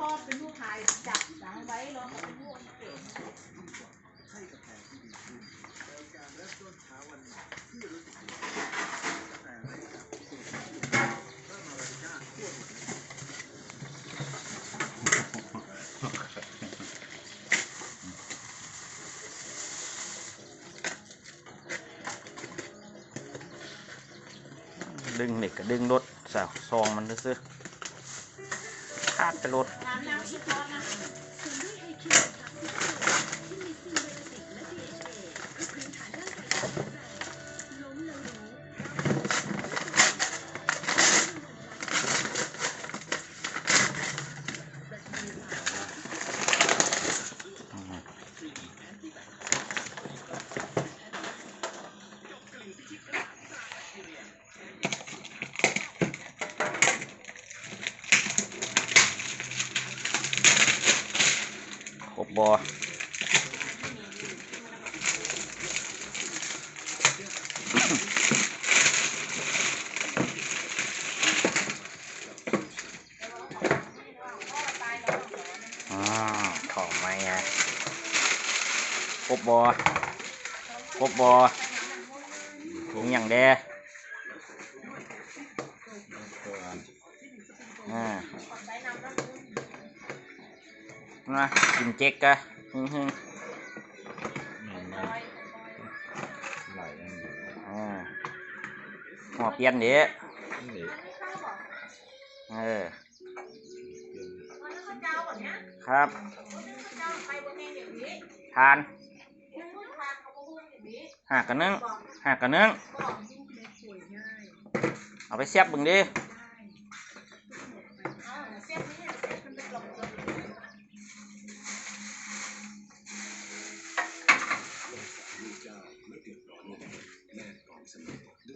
พ่อเป็นผู้ชายจับสังไว้รอเป็นผู้เก่งให้กาแฟที่ดีขึ้นโดยการเริ่มต้นเช้าวันใหม่ที่รู้สึกดีกาแฟไร้กากสูตรเริ่มมาริก้าทั่วหมดดึงเหล็กก็ดึงรถสาวซองมันซื้อ ๆคาดไปรถ น้ำน้ำอีกพอนะ คร บบออ่ของไม่ไงครบบอครบบอถุงอย่างแดอ่า นะกินเจ๊กกะฮึ่งฮึ่งอ่าหัวเปลี่ยนเด้เออเจ้าแบบนี้ครับเจ้าไปบนเองอย่างนี้ทานมึงพูดทางเขาพูดอย่างนี้หากกระนึ่งบอกหากกระนึ่งบอกยิ่งเป็นป่วยง่ายเอาไปเสียบเบึงดิ อ่าเสียบนี่เสียบมันเป็นกล่องเล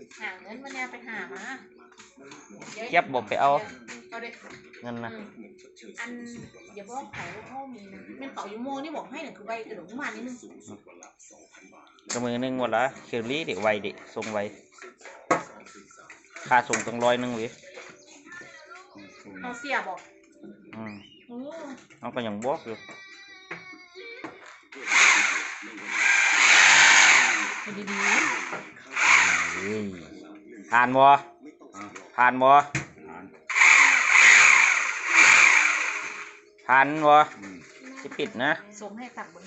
ย หาเงินมาเนี่ยไปหามาเก็บบอกไปเอา เอาเด็กเงินนะอันอย่าบอกเขาเขามีนะเป็นเป่ายูโมนี่บอกให้หนึ่งคือใบกระดกมานิดนึงกระมือหนึงหมดละเคอรี่เด็กไวเด็กส่งไวค่าส่งตั้งร้อยหนึงเวิเขาเสียบอกอืมโอ้น้องก็ยังบอกอยู่ดีดีเฮ้ย ผ่านบ่ผ่านบ่ผ่านบ่สิปิดนะ ส่งให้ตักเบน